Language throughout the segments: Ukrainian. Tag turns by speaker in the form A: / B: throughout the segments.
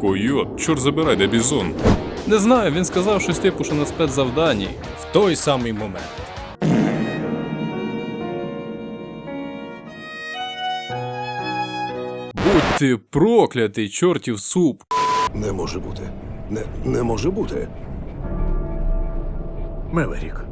A: Койот, чорт забирай, де бізон. Не знаю, він сказав щось типу, що на спецзавданні. В той самий момент. Будь ти проклятий, чортів суп.
B: Не може бути. Не, не може бути.
C: Меверік.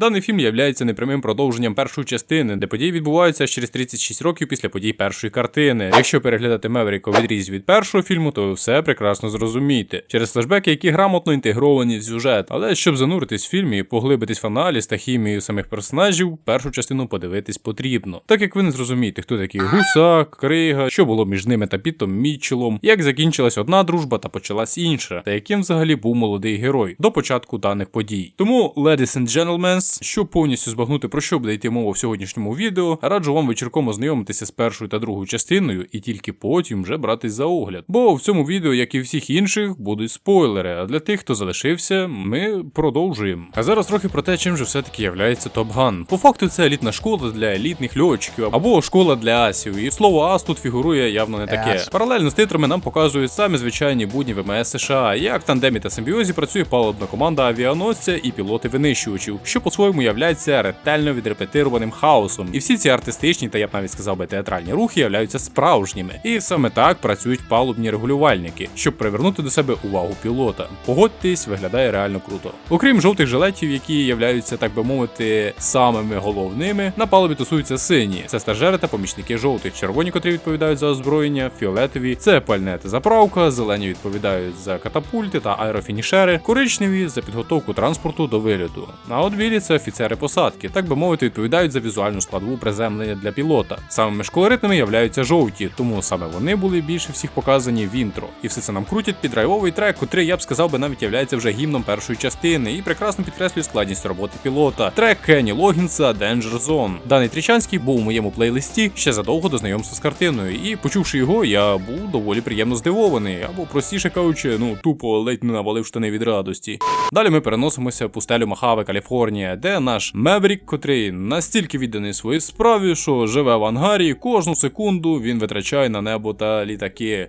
A: Даний фільм є непрямим продовженням першої частини, де події відбуваються через 36 років після подій першої картини. Якщо переглядати Меверіка у відрізі від першого фільму, то ви все прекрасно зрозумієте. Через флешбеки, які грамотно інтегровані в сюжет. Але щоб зануритись в фільм і поглибитись в аналіз та хімію самих персонажів, першу частину подивитись потрібно. Так як ви не зрозумієте, хто такий гусак, крига, що було між ними та Пітом Мітчелом, як закінчилась одна дружба та почалась інша, та яким взагалі був молодий герой до початку даних подій. Тому, ladies and gentlemen, щоб повністю збагнути про що буде йти мова в сьогоднішньому відео, раджу вам вечірком ознайомитися з першою та другою частиною і тільки потім вже братись за огляд. Бо в цьому відео, як і всіх інших, будуть спойлери. А для тих, хто залишився, ми продовжуємо. А зараз трохи про те, чим же все-таки являється Top Gun. По факту це елітна школа для елітних льотчиків або школа для асів. І слово ас тут фігурує явно не таке. Паралельно з титрами нам показують самі звичайні будні ВМС США, як в тандемі та симбіозі працює палубна команда авіаносця і пілоти винищувачів, що по-своєму являється ретельно відрепетированим хаосом. І всі ці артистичні та я б навіть сказав би театральні рухи являються справжніми. І саме так працюють палубні регулювальники, щоб привернути до себе увагу пілота. Погодьтесь, виглядає реально круто. Окрім жовтих жилетів, які являються, так би мовити, самими головними, на палубі тусуються сині. Це стажери та помічники жовтих, червоні, котрі відповідають за озброєння, фіолетові це пальне та заправка, зелені відповідають за катапульти та аерофінішери, коричневі за підготовку транспорту до виліту. А от білі це офіцери посадки, так би мовити, відповідають за візуальну складову приземлення для пілота. Самими ж колоритними являються жовті, тому саме вони були більше всіх показані в інтро. І все це нам крутять під драйвовий трек, котрий я б сказав би навіть являється вже гімном першої частини і прекрасно підкреслює складність роботи пілота. Трек Кенні Логінса Danger Zone. Даний трічанський був у моєму плейлисті ще задовго до знайомства з картиною, і почувши його, я був доволі приємно здивований, або простіше кажучи, ну тупо ледь не навалив штани від радості. Далі ми переносимося пустелю Махави, Каліфорнія, де наш Меврік, котрий настільки відданий своїй справі, що живе в ангарі, і кожну секунду він витрачає на небо та літаки.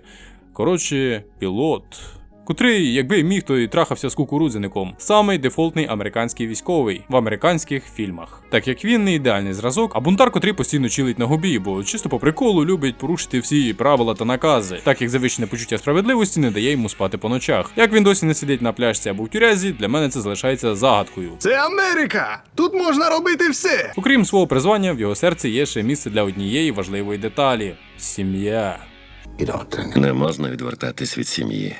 A: Коротше, пілот. Котрий, якби міг, то і трахався з кукурудзяником. Самий дефолтний американський військовий в американських фільмах. Так як він не ідеальний зразок, а бунтар, котрий постійно чилить на губі, бо чисто по приколу любить порушити всі правила та накази, так як завищене почуття справедливості не дає йому спати по ночах. Як він досі не сидить на пляжці або в тюрязі, для мене це залишається загадкою.
C: Це Америка! Тут можна робити все!
A: Окрім свого призвання, в його серці є ще місце для однієї важливої деталі сім'я.
D: Не можна відвертатись від сім'ї.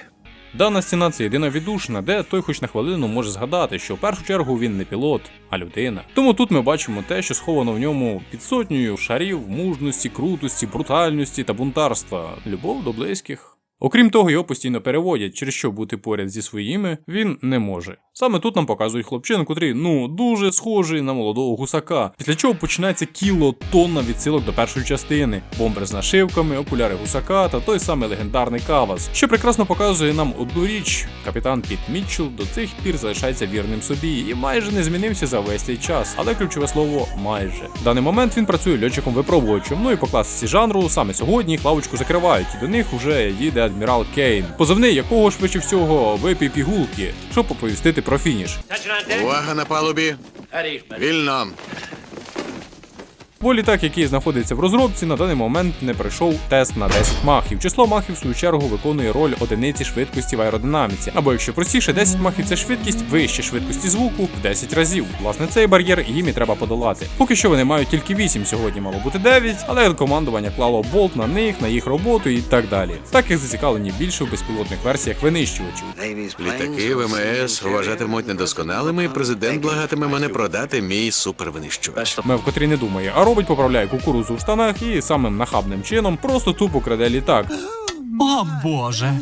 A: Дана стіна це єдина віддушина, де той хоч на хвилину може згадати, що в першу чергу він не пілот, а людина. Тому тут ми бачимо те, що сховано в ньому під сотнею шарів мужності, крутості, брутальності та бунтарства, любов до близьких. Окрім того, його постійно переводять, через що бути поряд зі своїми він не може. Саме тут нам показують хлопчину, котрий ну дуже схожий на молодого гусака. Після чого починається кіло тонна відсилок до першої частини, бомбер з нашивками, окуляри гусака та той самий легендарний кавас, що прекрасно показує нам одну річ: капітан Піт Мітчелл до цих пір залишається вірним собі і майже не змінився за весь цей час. Але ключове слово майже. В даний момент він працює льотчиком випробувачем. Ну і по класиці жанру саме сьогодні їх лавочку закривають, і до них уже їде адмірал Кейн, позивний якого швидше всього випів пігулки, щоб оповістити про фініш.
E: Увага на палубі. Вільно.
A: Бо літак, який знаходиться в розробці, на даний момент не пройшов тест на 10 махів. Число махів, в свою чергу, виконує роль одиниці швидкості в аеродинаміці. Або якщо простіше, 10 махів це швидкість вище швидкості звуку в 10 разів. Власне, цей бар'єр їм і треба подолати. Поки що вони мають тільки 8, сьогодні мало бути 9, але командування клало болт на них, на їх роботу і так далі. Так як зацікавлені більше в безпілотних версіях винищувачів.
E: Літаки ВМС вважатимуть недосконалими, і президент благатиме мене продати мій супервинищувач.
A: Мев, котрий не думає, а робить поправляє кукурузу в штанах і самим нахабним чином просто тупо краде літак.
F: О боже.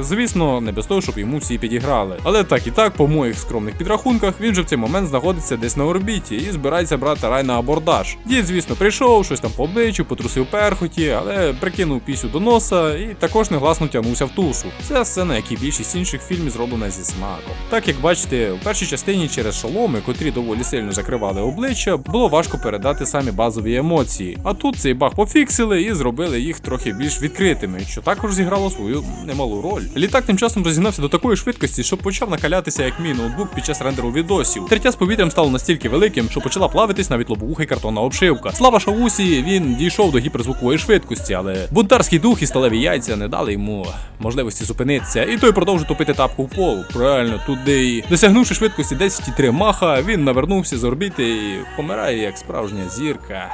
A: Звісно, не без того, щоб йому всі підіграли. Але так і так, по моїх скромних підрахунках, він же в цей момент знаходиться десь на орбіті і збирається брати рай на абордаж. Дід, звісно, прийшов, щось там по обличчю, потрусив перхоті, але прикинув пісю до носа і також негласно тягнувся в тусу. Це сцена, як і більшість інших фільмів зроблена зі смаком. Так як бачите, у першій частині через шоломи, котрі доволі сильно закривали обличчя, було важко передати самі базові емоції. А тут цей баг пофіксили і зробили їх трохи більш відкритими, що також зіграло свою немалу роль. Літак тим часом розігнався до такої швидкості, що почав накалятися як мій ноутбук під час рендеру відосів. Третя з повітрям стало настільки великим, що почала плавитись навіть лобовуха й картонна обшивка. Слава Шаусі, він дійшов до гіперзвукової швидкості, але бунтарський дух і сталеві яйця не дали йому можливості зупинитися, і той продовжив топити тапку в пол. Правильно, туди і досягнувши швидкості 10,3 маха, він навернувся з орбіти і помирає як справжня зірка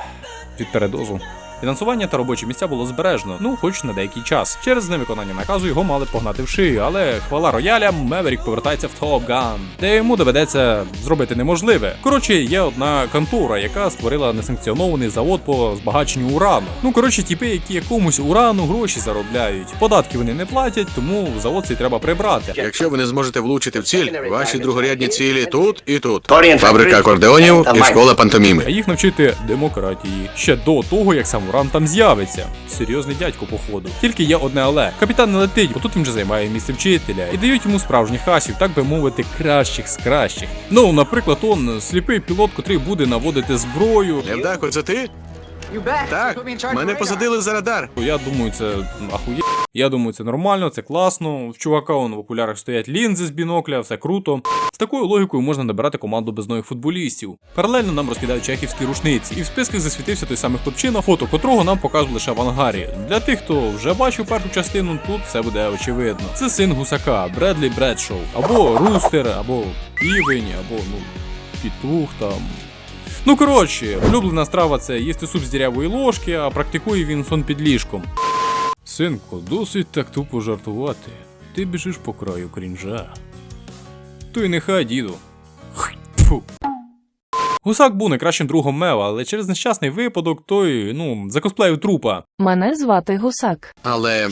A: від передозу. Фінансування та робочі місця було збережено, ну хоч на деякий час. Через невиконання наказу його мали погнати в шию, але хвала роялям, Меверік повертається в Top Gun, де йому доведеться зробити неможливе. Коротше, є одна контора, яка створила несанкціонований завод по збагаченню урану. Ну коротше, тіпи, які якомусь урану гроші заробляють. Податки вони не платять, тому завод цей треба прибрати.
E: Якщо ви не зможете влучити в ціль, ваші другорядні цілі тут і тут. Фабрика
F: Фабрик.
E: акордеонів і школа пантоміми.
A: А їх навчити демократії ще до того, як сам уран там з'явиться. Серйозний дядько, походу. Тільки є одне але. Капітан не летить, бо тут він вже займає місце вчителя. І дають йому справжніх асів, так би мовити, кращих з кращих. Ну, наприклад, он сліпий пілот, котрий буде наводити зброю.
E: Невдако, це ти? Так, мене посадили за радар.
A: Я думаю, це ахує. Я думаю, це нормально, це класно. В чувака он в окулярах стоять лінзи з бінокля, все круто. З такою логікою можна набирати команду без нових футболістів. Паралельно нам розкидають чехівські рушниці, і в списках засвітився той самий хлопчина, фото котрого нам показували лише в ангарі. Для тих, хто вже бачив першу частину, тут все буде очевидно. Це син гусака, Бредлі Бредшоу, або Рустер, або Півень, або ну пітух там. Ну коротше, улюблена страва це їсти суп з дірявої ложки, а практикує він сон під ліжком. Синку, досить так тупо жартувати. Ти біжиш по краю крінжа. То й нехай, діду. Фу. Гусак був найкращим другом Мева, але через нещасний випадок той, ну, закосплеїв трупа.
G: Мене звати Гусак.
E: Але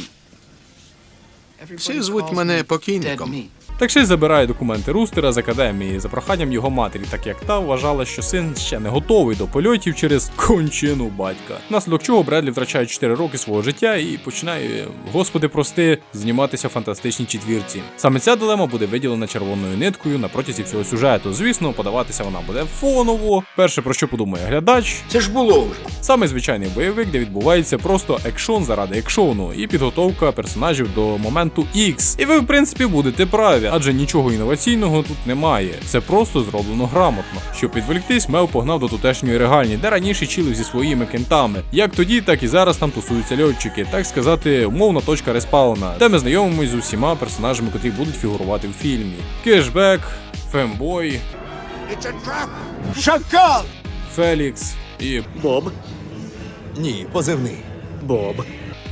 E: всі звуть мене покійником.
A: Так ще й забирає документи Рустера з академії за проханням його матері, так як та вважала, що син ще не готовий до польотів через кончину батька. Наслідок чого Бредлі втрачає 4 роки свого життя і починає, господи прости, зніматися в фантастичній четвірці. Саме ця дилема буде виділена червоною ниткою на протязі всього сюжету. Звісно, подаватися вона буде фоново. Перше про що подумає глядач,
F: Це ж було вже.
A: Саме звичайний бойовик, де відбувається просто екшон заради екшону і підготовка персонажів до моменту X. І ви, в принципі, будете праві, адже нічого інноваційного тут немає. Це просто зроблено грамотно. Щоб відволіктись, Мел погнав до тутешньої регальні, де раніше чилив зі своїми кентами. Як тоді, так і зараз там тусуються льотчики, так сказати, умовна точка респауна, де ми знайомимось з усіма персонажами, котрі будуть фігурувати в фільмі. Кешбек, Фембой,
C: Шакал!
A: Фелікс і
C: Боб? Ні, позивний. Боб.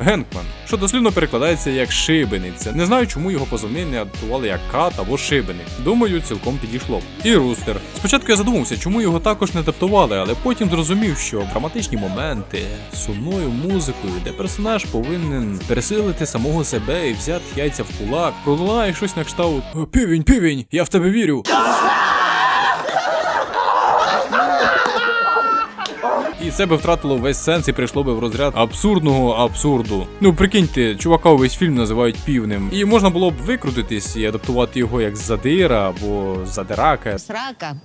A: Генкман, що дослівно перекладається як шибениця. Не знаю, чому його позивний не адаптували як кат або шибеник. Думаю, цілком підійшло. І Рустер. Спочатку я задумався, чому його також не адаптували, але потім зрозумів, що драматичні моменти сумною музикою, де персонаж повинен пересилити самого себе і взяти яйця в кулак, пролунає щось на кшталт «О, Півень, півень, я в тебе вірю. І це би втратило весь сенс і прийшло би в розряд абсурдного абсурду. Ну прикиньте, чувака увесь фільм називають півним. І можна було б викрутитись і адаптувати його як задира або задирака.
H: Срака.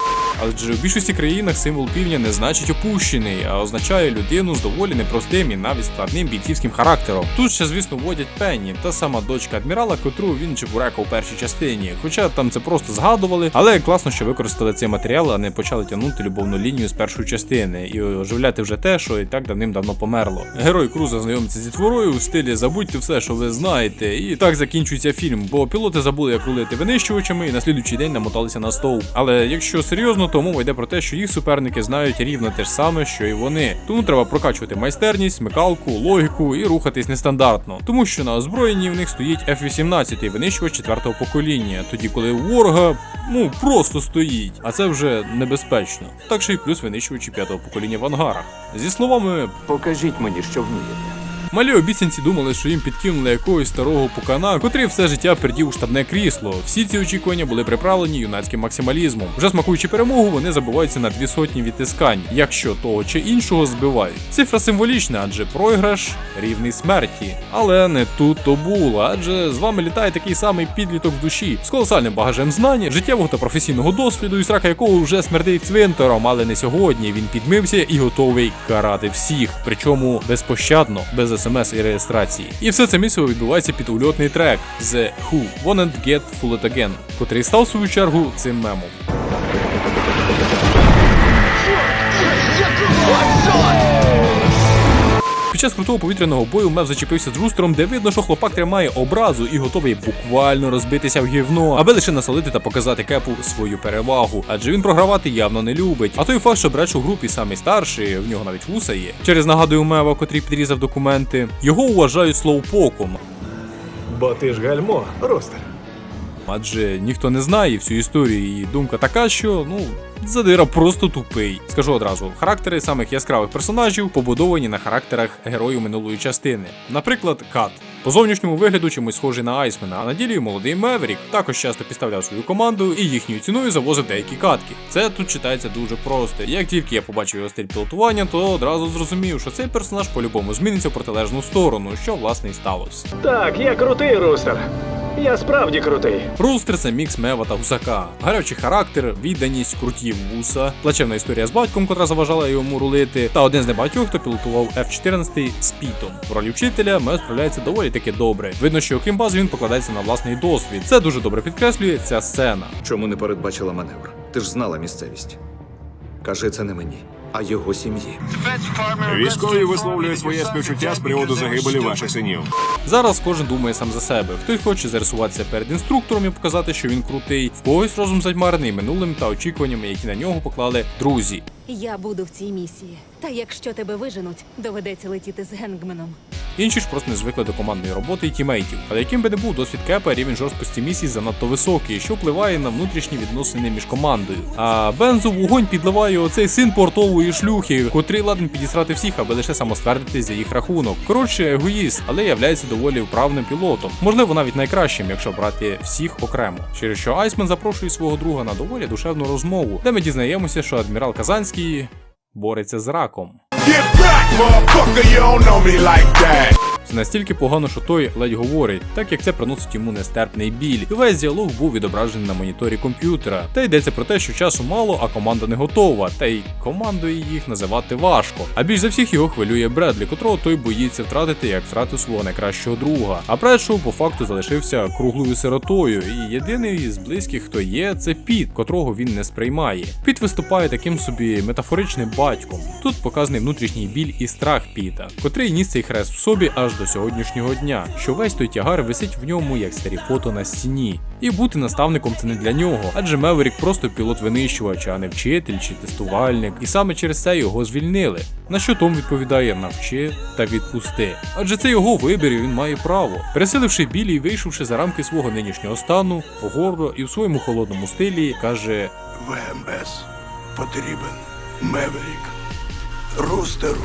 A: Адже в більшості країнах символ півня не значить опущений, а означає людину з доволі непростим і навіть складним бійцівським характером. Тут ще, звісно, вводять Пенні, та сама дочка адмірала, котру він чебурекав у першій частині. Хоча там це просто згадували, але класно, що використали цей матеріал, а не почали тягнути любовну лінію з першої частини і оживляти вже те, що і так давним-давно померло. Герой Круза знайомиться зі творою в стилі забудьте все, що ви знаєте, і так закінчується фільм, бо пілоти забули, як рулити винищувачами, і на слідуючий день намоталися на стовп. Але якщо серйозно, то мова йде про те, що їх суперники знають рівно те ж саме, що і вони. Тому треба прокачувати майстерність, смикалку, логіку і рухатись нестандартно. Тому що на озброєнні в них стоїть F-18 винищувач четвертого покоління, тоді коли ворога ну просто стоїть, а це вже небезпечно. Так ще й плюс винищувачі п'ятого покоління в ангарах. Зі словами
F: Покажіть мені, що вмієте.
A: Малі обіцянці думали, що їм підкинули якогось старого пукана, котрий все життя пердів у штабне крісло. Всі ці очікування були приправлені юнацьким максималізмом. Вже смакуючи перемогу, вони забиваються на дві сотні відтискань, якщо того чи іншого збивають. Цифра символічна, адже програш рівний смерті. Але не тут то було, адже з вами літає такий самий підліток в душі з колосальним багажем знань, життєвого та професійного досвіду, і срака якого вже смердить цвинтаром, але не сьогодні. Він підмився і готовий карати всіх, причому безпощадно, без смс і реєстрації. І все це місце відбувається під ульотний трек The Who Won't Get It Again, котрий став в свою чергу цим мемом. Під час крутого повітряного бою Мев зачепився з рустером, де видно, що хлопак тримає образу і готовий буквально розбитися в гівно, аби лише насолити та показати кепу свою перевагу. Адже він програвати явно не любить. А той факт, що Бреч у групі самий старший, в нього навіть вуса є. Через нагадую Мева, котрий підрізав документи, його вважають слоупоком.
C: Бо ти ж гальмо, ростер.
A: Адже ніхто не знає всю історію, і думка така, що ну. Задира просто тупий. Скажу одразу, характери самих яскравих персонажів побудовані на характерах героїв минулої частини. Наприклад, Кат. По зовнішньому вигляду чимось схожий на Айсмена, а на ділі молодий Меверік також часто підставляв свою команду і їхньою ціною завозив деякі катки. Це тут читається дуже просто. Як тільки я побачив його стиль пілотування, то одразу зрозумів, що цей персонаж по-любому зміниться в протилежну сторону, що власне і сталося.
F: Так, я крутий рустер. Я справді крутий.
A: Рустер це мікс Мева та гусака. Гарячий характер, відданість, круті вуса, плачевна історія з батьком, котра заважала йому рулити, та один з небагатьох, хто пілотував F-14 з пітом. В ролі вчителя Мев справляється доволі таки добре. Видно, що окрім баз він покладається на власний досвід. Це дуже добре підкреслює ця сцена.
H: Чому не передбачила маневр? Ти ж знала місцевість. Кажи це не мені, а його сім'ї.
I: Військові висловлюють своє співчуття з приводу загибелі ваших синів.
A: Зараз кожен думає сам за себе. Хтось хоче зарисуватися перед інструктором і показати, що він крутий, в когось розум затьмарений минулим та очікуваннями, які на нього поклали друзі.
J: Я буду в цій місії. Та якщо тебе виженуть, доведеться летіти з Генгменом.
A: Інші ж просто не звикли до командної роботи і тімейтів. Але яким би не був досвід кепа, рівень жорсткості місій занадто високий, що впливає на внутрішні відносини між командою. А Бензу вогонь підливає оцей син портової шлюхи, котрий ладен підісрати всіх, аби лише самоствердитись за їх рахунок. Коротше, егоїст, але являється доволі вправним пілотом. Можливо, навіть найкращим, якщо брати всіх окремо. Через що Айсмен запрошує свого друга на доволі душевну розмову, де ми дізнаємося, що адмірал Казанський бореться з раком. Це настільки погано, що той ледь говорить, так як це приносить йому нестерпний біль. І весь діалог був відображений на моніторі комп'ютера. Та йдеться про те, що часу мало, а команда не готова, та й командою їх називати важко. А більш за всіх його хвилює Бредлі, котрого той боїться втратити, як втратив свого найкращого друга. А Бредшоу по факту залишився круглою сиротою, і єдиний з близьких, хто є, це Піт, котрого він не сприймає. Піт виступає таким собі метафоричним батьком. Тут показаний внутрішній біль і страх Піта, котрий ніс цей хрест в собі аж до сьогоднішнього дня, що весь той тягар висить в ньому як старі фото на стіні. І бути наставником це не для нього, адже Меверік просто пілот винищувач, а не вчитель чи тестувальник, і саме через це його звільнили. На що Том відповідає навчи та відпусти. Адже це його вибір, і він має право. Пересиливши білі і вийшовши за рамки свого нинішнього стану, гордо і в своєму холодному стилі каже:
B: ВМС потрібен Меверік. Рустеру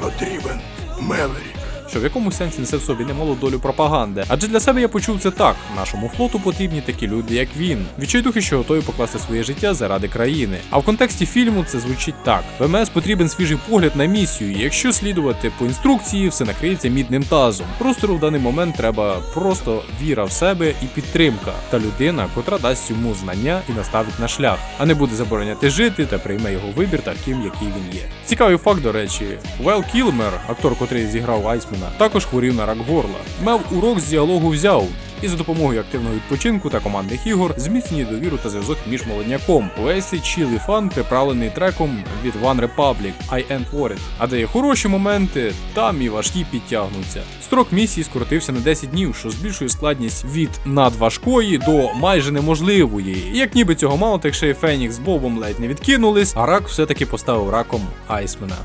B: потрібен Меверік.
A: Що в якому сенсі несе в собі немалу долю пропаганди. Адже для себе я почув це так: нашому флоту потрібні такі люди, як він. Відчайдухи, що готові покласти своє життя заради країни. А в контексті фільму це звучить так: ВМС потрібен свіжий погляд на місію. і Якщо слідувати по інструкції, все накриється мідним тазом. Простору в даний момент треба просто віра в себе і підтримка, та людина, котра дасть йому знання і наставить на шлях, а не буде забороняти жити та прийме його вибір таким, який він є. Цікавий факт, до речі, Вэл Кілмер, актор, котрий зіграв Айсмена, також хворів на рак горла. Мев урок з діалогу взяв. І за допомогою активного відпочинку та командних ігор зміцнює довіру та зв'язок між молодняком. Цей чілий фан приправлений треком від One Republic I Ain't Worried. А де є хороші моменти, там і важкі підтягнуться. Строк місії скоротився на 10 днів, що збільшує складність від надважкої до майже неможливої. І як ніби цього мало, так ще й Фенікс з Бобом ледь не відкинулись, а рак все-таки поставив раком Айсмена.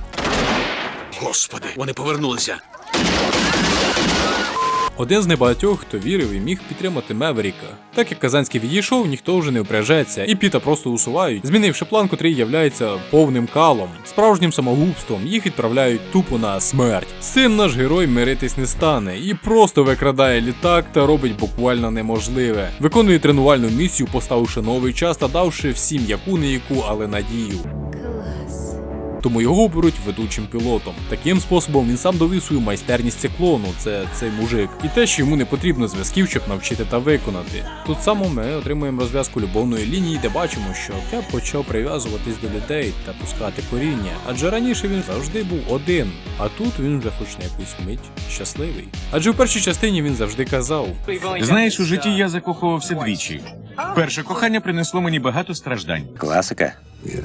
E: Господи, вони повернулися.
A: Один з небагатьох, хто вірив і міг підтримати Меверіка. Так як Казанський відійшов, ніхто вже не впряжеться, і Піта просто усувають, змінивши план, котрий являється повним калом, справжнім самогубством, їх відправляють тупо на смерть. Син наш герой миритись не стане і просто викрадає літак та робить буквально неможливе. Виконує тренувальну місію, поставивши новий час та давши всім яку не яку, але надію. Тому його оберуть ведучим пілотом. Таким способом він сам довів свою майстерність циклону, це цей мужик, і те, що йому не потрібно зв'язків, щоб навчити та виконати. Тут само ми отримуємо розв'язку любовної лінії, де бачимо, що Кеп почав прив'язуватись до людей та пускати коріння, адже раніше він завжди був один, а тут він вже хоч на якусь мить щасливий. Адже в першій частині він завжди казав:
I: Знаєш, у житті я закохувався двічі. Перше кохання принесло мені багато страждань.
D: Класика?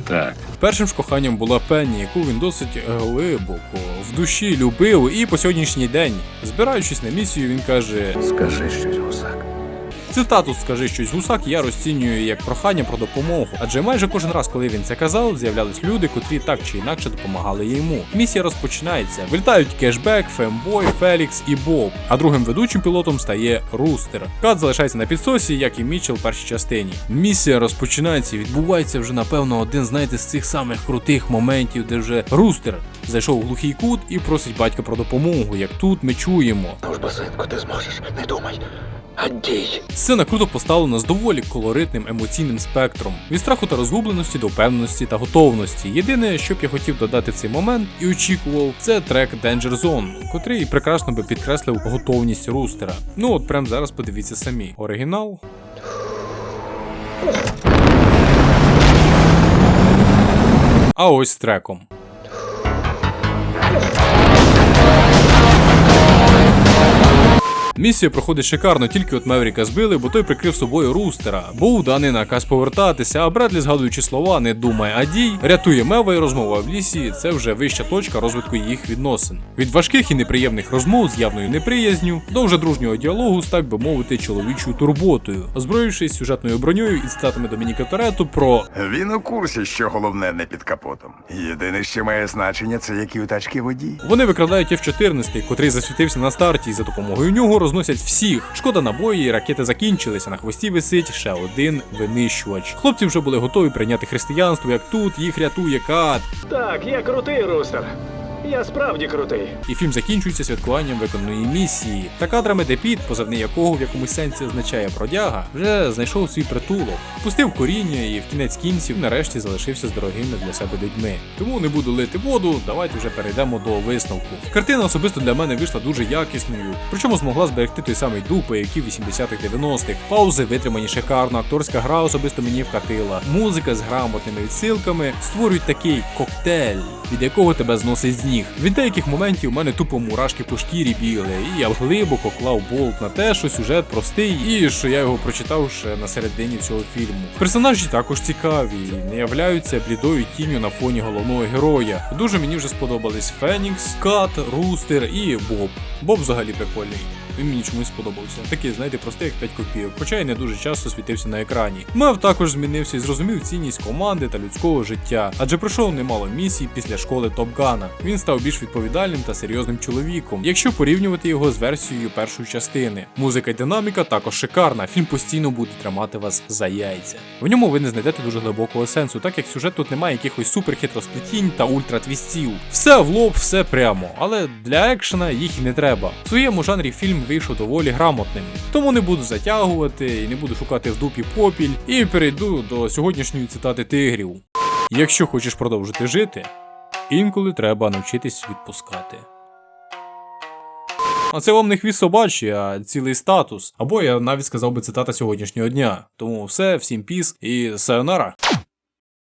D: Так.
A: Першим ж коханням була Пенні, яку він досить глибоко в душі любив, і по сьогоднішній день, збираючись на місію, він каже:
H: Скажи щось,
A: Цитату скажи щось гусак, я розцінюю як прохання про допомогу. Адже майже кожен раз, коли він це казав, з'являлись люди, котрі так чи інакше допомагали йому. Місія розпочинається. Вилітають кешбек, Фембой, Фелікс і Боб. А другим ведучим пілотом стає Рустер. Кат залишається на підсосі, як і Мітчел в першій частині. Місія розпочинається відбувається вже напевно один, знаєте, з цих самих крутих моментів, де вже Рустер зайшов у глухий кут і просить батька про допомогу. Як тут ми чуємо.
B: Ну ж, басинку, ти зможеш, не думай. А дій.
A: Сцена круто поставлена з доволі колоритним емоційним спектром від страху та розгубленості до впевненості та готовності. Єдине, що б я хотів додати в цей момент і очікував, це трек Danger Zone, котрий прекрасно би підкреслив готовність рустера. Ну от прямо зараз подивіться самі. Оригінал. А ось треком. Місія проходить шикарно, тільки от Мевріка збили, бо той прикрив собою рустера. Був даний наказ повертатися, а Бредлі, згадуючи слова, не думай, а дій, рятує Мева і розмова в лісі. Це вже вища точка розвитку їх відносин. Від важких і неприємних розмов з явною неприязню до вже дружнього діалогу з так би мовити чоловічою турботою, озброївшись сюжетною броньою і цитатами Домініка Торетто про
B: Він у курсі, що головне не під капотом. Єдине, що має значення, це які у тачки водій.
A: Вони викрадають F-14, котрий засвітився на старті, і за допомогою нього розносять всіх. Шкода набої, ракети закінчилися. На хвості висить ще один винищувач. Хлопці вже були готові прийняти християнство, як тут їх рятує кат.
F: Так, я крутий, Рустер. Я справді крутий.
A: І фільм закінчується святкуванням виконаної місії та кадрами, де Піт, позивний якого в якомусь сенсі означає бродяга, вже знайшов свій притулок, пустив коріння і в кінець кінців нарешті залишився з дорогими для себе людьми. Тому не буду лити воду, давайте вже перейдемо до висновку. Картина особисто для мене вийшла дуже якісною, причому змогла зберегти той самий дух бояків 80-х 90-х. Паузи витримані шикарно, акторська гра особисто мені вкатила. Музика з грамотними відсилками створюють такий коктейль, від якого тебе зносить з ніг. Від деяких моментів у мене тупо мурашки по шкірі бігли, і я глибоко клав болт на те, що сюжет простий, і що я його прочитав ще на середині цього фільму. Персонажі також цікаві, не являються блідою тінню на фоні головного героя. Дуже мені вже сподобались Фенікс, Кат, Рустер і Боб. Боб взагалі прикольний. Він мені чомусь сподобався. Такий, знаєте, простий як 5 копійок, хоча й не дуже часто світився на екрані. Мев також змінився і зрозумів цінність команди та людського життя, адже пройшов немало місій після школи Топгана. Він став більш відповідальним та серйозним чоловіком, якщо порівнювати його з версією першої частини. Музика й динаміка також шикарна. Фільм постійно буде тримати вас за яйця. В ньому ви не знайдете дуже глибокого сенсу, так як сюжет тут немає якихось суперхитросплетінь та ультратвістів. Все в лоб, все прямо, але для екшена їх і не треба. В своєму жанрі вийшов доволі грамотним, тому не буду затягувати і не буду шукати в дупі попіль, і перейду до сьогоднішньої цитати тигрів. Якщо хочеш продовжити жити, інколи треба навчитись відпускати. А це вам не хвіст собачий, а цілий статус. Або я навіть сказав би цитата сьогоднішнього дня. Тому все, всім піс і сайонара.